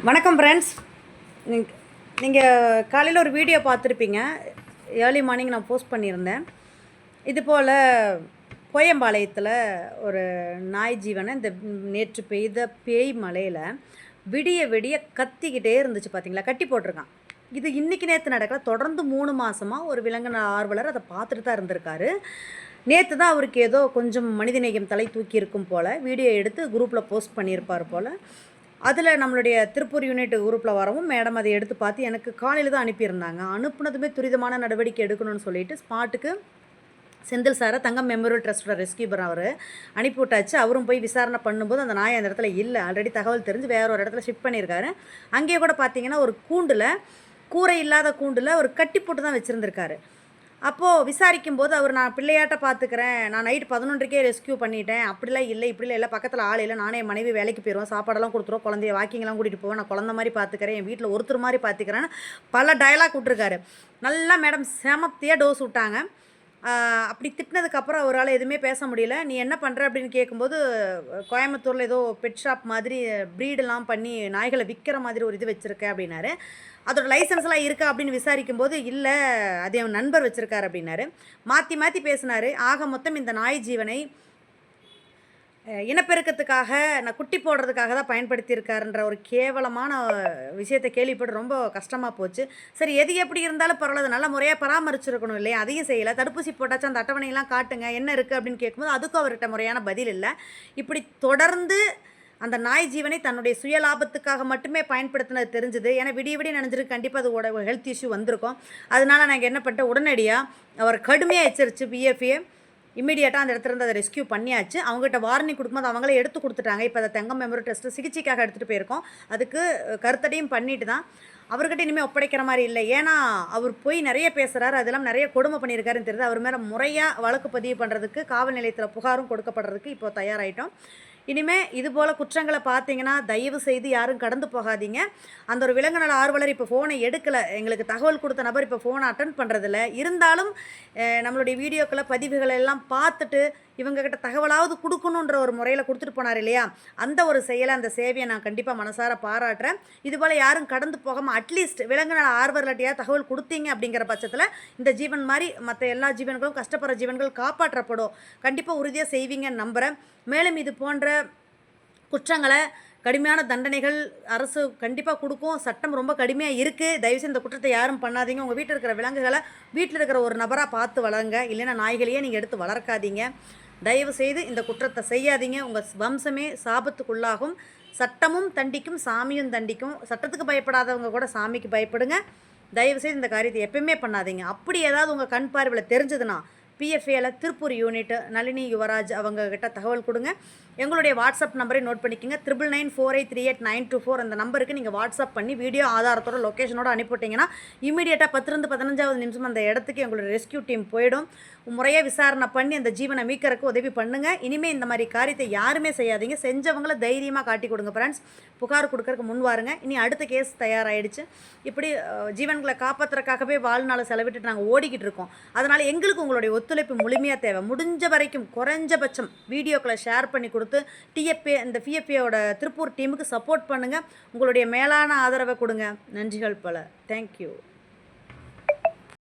வணக்கம் ஃப்ரெண்ட்ஸ் நீங்கள் காலையில் ஒரு வீடியோ பார்த்துருப்பீங்க. ஏர்லி மார்னிங் நான் போஸ்ட் பண்ணியிருந்தேன். இது போல் கோயம்பாளையத்தில் ஒரு நாய் ஜீவனை இந்த நேற்று பெய்த பேய் மலையில் விடிய விடிய கத்திக்கிட்டே இருந்துச்சு பார்த்தீங்களா கட்டி போட்டிருக்கான். இது இன்றைக்கி நேற்று நடக்கல. தொடர்ந்து மூணு மாதமாக ஒரு விலங்கின ஆர்வலர் அதை பார்த்துட்டு தான் இருந்திருக்காரு. நேற்று தான் அவருக்கு ஏதோ கொஞ்சம் மனிதநேயம் தலை தூக்கி இருக்கும் போல் வீடியோ எடுத்து குரூப்பில் போஸ்ட் பண்ணியிருப்பார் போல். அதில் நம்மளுடைய திருப்பூர் யூனிட் குரூப்பில் வரவும் மேடம் அதை எடுத்து பார்த்து எனக்கு காலையில் தான் அனுப்பியிருந்தாங்க. அனுப்புனதுமே துரிதமான நடவடிக்கை எடுக்கணும்னு சொல்லிட்டு ஸ்பாட்டுக்கு செந்தில் சாரை தங்கம் மெமோரியல் ட்ரஸ்ட்டோட ரெஸ்கியூபர் அவர் அனுப்பி விட்டாச்சு. அவரும் போய் விசாரணை பண்ணும்போது அந்த நாய் அந்த இடத்துல இல்லை. ஆல்ரெடி தகவல் தெரிஞ்சு வேற ஒரு இடத்துல ஷிஃப்ட் பண்ணியிருக்காரு. அங்கேயே கூட பார்த்தீங்கன்னா ஒரு கூண்டில் கூரை இல்லாத கூண்டில் ஒரு கட்டி போட்டு தான் வச்சுருந்துருக்காரு. அப்போது விசாரிக்கும் போது அவர் நான் பிள்ளையாட்ட பார்த்துக்கிறேன் நான் நைட் பதினொன்றுக்கே ரெஸ்க்யூ பண்ணிட்டேன். அப்படிலாம் இல்லை இப்படிலாம் இல்லை. பக்கத்தில் ஆள் இல்லை. நானே என் மனைவி வேலைக்கு போயிடுவோம் சாப்பாடெல்லாம் கொடுத்துருவோம். குழந்தைய வாக்கிங்லாம் கூட்டிகிட்டு போவேன். நான் குழந்த மாதிரி பார்த்துக்கிறேன் என் வீட்டில் ஒருத்தர் மாதிரி பார்த்துக்கிறேன்னு பல டயலாக் விட்ருக்காரு நல்லா மேடம் செமத்தியாக டோஸ் விட்டாங்க. அப்படி திட்டினதுக்கப்புறம் அவரால் எதுவுமே பேச முடியல. நீ என்ன பண்ணுற அப்படின்னு கேட்கும்போது கோயம்புத்தூரில் ஏதோ பெட் ஷாப் மாதிரி ப்ரீடெல்லாம் பண்ணி நாய்களை விற்கிற மாதிரி ஒரு இது வச்சுருக்கேன் அப்படின்னாரு. அதோட லைசன்ஸ்லாம் இருக்கா அப்படின்னு விசாரிக்கும்போது இல்லை அது என் நண்பர் வச்சுருக்காரு அப்படின்னாரு. மாற்றி மாற்றி பேசினார். ஆக மொத்தம் இந்த நாய் ஜீவனை இனப்பெருக்கத்துக்காக நான் குட்டி போடுறதுக்காக தான் பயன்படுத்தியிருக்காருன்ற ஒரு கேவலமான விஷயத்தை கேள்விப்பட்டு ரொம்ப கஷ்டமாக போச்சு. சரி எது எப்படி இருந்தாலும் பரவாயில்ல நல்ல முறையாக பராமரிச்சிருக்கணும் இல்லையா? அதையும் செய்யலை. தடுப்பூசி போட்டாச்சும் அந்த அட்டவணையெல்லாம் காட்டுங்க என்ன இருக்குது அப்படின்னு கேட்கும்போது அதுக்கும் அவர்கிட்ட முறையான பதில் இல்லை. இப்படி தொடர்ந்து அந்த நாய் ஜீவனை தன்னுடைய சுய லாபத்துக்காக மட்டுமே பயன்படுத்தினது தெரிஞ்சுது. ஏன்னா விடிய விடிய நினைஞ்சிருக்கு. கண்டிப்பாக அதோட ஹெல்த் இஷ்யூ வந்திருக்கும். அதனால நாங்கள் என்ன பண்ணிட்டோம் உடனடியாக அவர் கடுமையாக எச்சரிச்சு பிஎஃப்ஏ இமீடியட்டாக அந்த இடத்துல இருந்து அதை ரெஸ்க்யூ பண்ணியாச்சு. அவங்ககிட்ட வார்னிங் கொடுக்கும்போது அவங்களே எடுத்து கொடுத்துட்டாங்க. இப்போ அதை தங்கம் மெமரி டெஸ்ட்டு சிகிச்சைக்காக எடுத்துகிட்டு போயிருக்கோம். அதுக்கு கருத்தடையும் பண்ணிட்டு தான். அவர்கிட்ட இனிமேல் ஒப்படைக்கிற மாதிரி இல்லை. ஏன்னா அவர் போய் நிறைய பேசுகிறாரு அதெல்லாம் நிறைய கொடுமை பண்ணியிருக்காருன்னு தெரியுது. அவர் மேலே முறையாக வழக்கு பதிவு பண்ணுறதுக்கு காவல் நிலையத்தில் புகாரும் கொடுக்கப்படுறதுக்கு இப்போ தயாராகிட்டோம் இனிமே இது போல் குற்றங்களை பார்த்தீங்கன்னா தயவு செய்து யாரும் கடந்து போகாதீங்க. அந்த ஒரு விலங்கு நல ஆர்வலர் இப்போ ஃபோனை எடுக்கலை. எங்களுக்கு தகவல் கொடுத்த நபர் இப்போ ஃபோனை அட்டன் பண்ணுறதில்ல இருந்தாலும் நம்மளுடைய வீடியோக்களை பதிவுகளை எல்லாம் பார்த்துட்டு இவங்ககிட்ட தகவலாவது கொடுக்கணுன்ற ஒரு முறையில் கொடுத்துட்டு போனார் இல்லையா? அந்த ஒரு செயலை அந்த சேவையை நான் கண்டிப்பாக மனசார பாராட்டுறேன். இது போல் யாரும் கடந்து போகாமல் அட்லீஸ்ட் விலங்கு நல தகவல் கொடுத்தீங்க அப்படிங்கிற பட்சத்தில் இந்த ஜீவன் மாதிரி மற்ற எல்லா ஜீவன்களும் கஷ்டப்படுற ஜீவன்கள் காப்பாற்றப்படும். கண்டிப்பாக உறுதியாக செய்வீங்கன்னு நம்புகிறேன் மேலும் இது போன்ற குற்றங்களை கடுமையான தண்டனைகள் அரசு கண்டிப்பாக கொடுக்கும். சட்டம் ரொம்ப கடுமையாக இருக்குது தயவுசெய்து இந்த குற்றத்தை யாரும் பண்ணாதீங்க. உங்கள் வீட்டில் இருக்கிற விலங்குகளை வீட்டில் இருக்கிற ஒரு நபராக பார்த்து வளருங்க. இல்லைன்னா நாய்களையே நீங்கள் எடுத்து வளர்க்காதீங்க. தயவு செய்து இந்த குற்றத்தை செய்யாதீங்க. உங்கள் வம்சமே சாபத்துக்குள்ளாகும். சட்டமும் தண்டிக்கும் சாமியும் தண்டிக்கும். சட்டத்துக்கு பயப்படாதவங்க கூட சாமிக்கு பயப்படுங்க. தயவு செய்து இந்த காரியத்தை எப்பயுமே பண்ணாதீங்க. அப்படி ஏதாவது உங்கள் கண் பார்வையில் தெரிஞ்சதுன்னா பிஎஃப்ஏல திருப்பூர் யூனிட் நளினி யுவராஜ் அவங்க கிட்ட தகவல் கொடுங்க. எங்களுடைய வாட்ஸ்அப் நம்பரை நோட் பண்ணிக்கோங்க. Triple nine four eight three eight nine two four அந்த நம்பருக்கு நீங்கள் வாட்ஸ்அப் பண்ணி வீடியோ ஆதாரத்தோட லொக்கேஷனோட அனுப்பிவிட்டீங்கன்னா இமீடியட்டாக பத்துலேருந்து பதினஞ்சாவது நிமிஷம் அந்த இடத்துக்கு எங்களுடைய ரெஸ்க்யூ டீம் போயிடும். முறையாக விசாரணை பண்ணி அந்த ஜீவனை மீட்கறதுக்கு உதவி பண்ணுங்கள் இனிமேல் இந்த மாதிரி காரியத்தை யாருமே செய்யாதீங்க. செஞ்சவங்கள தைரியமாக காட்டி கொடுங்க ஃப்ரெண்ட்ஸ் புகார் கொடுக்கறக்கு முன் வாருங்க. இனி அடுத்த கேஸ் தயாராகிடுச்சு இப்படி ஜீவன்களை காப்பாற்றுறக்காகவே வாழ்நாளை செலவிட்டு நாங்கள் ஓடிக்கிட்டு இருக்கோம். அதனால் எங்களுக்கு உங்களுடைய ஒத்துழைப்பு முழுமையாக தேவை. முடிஞ்ச வரைக்கும் குறைஞ்சபட்சம் வீடியோக்களை ஷேர் பண்ணி கொடுத்து டிஎஃப்ஏ இந்த பிஎஃப்ஏவோட திருப்பூர் டீமுக்கு சப்போர்ட் பண்ணுங்கள் உங்களுடைய மேலான ஆதரவை கொடுங்க. நன்றிகள் பல. தேங்க்யூ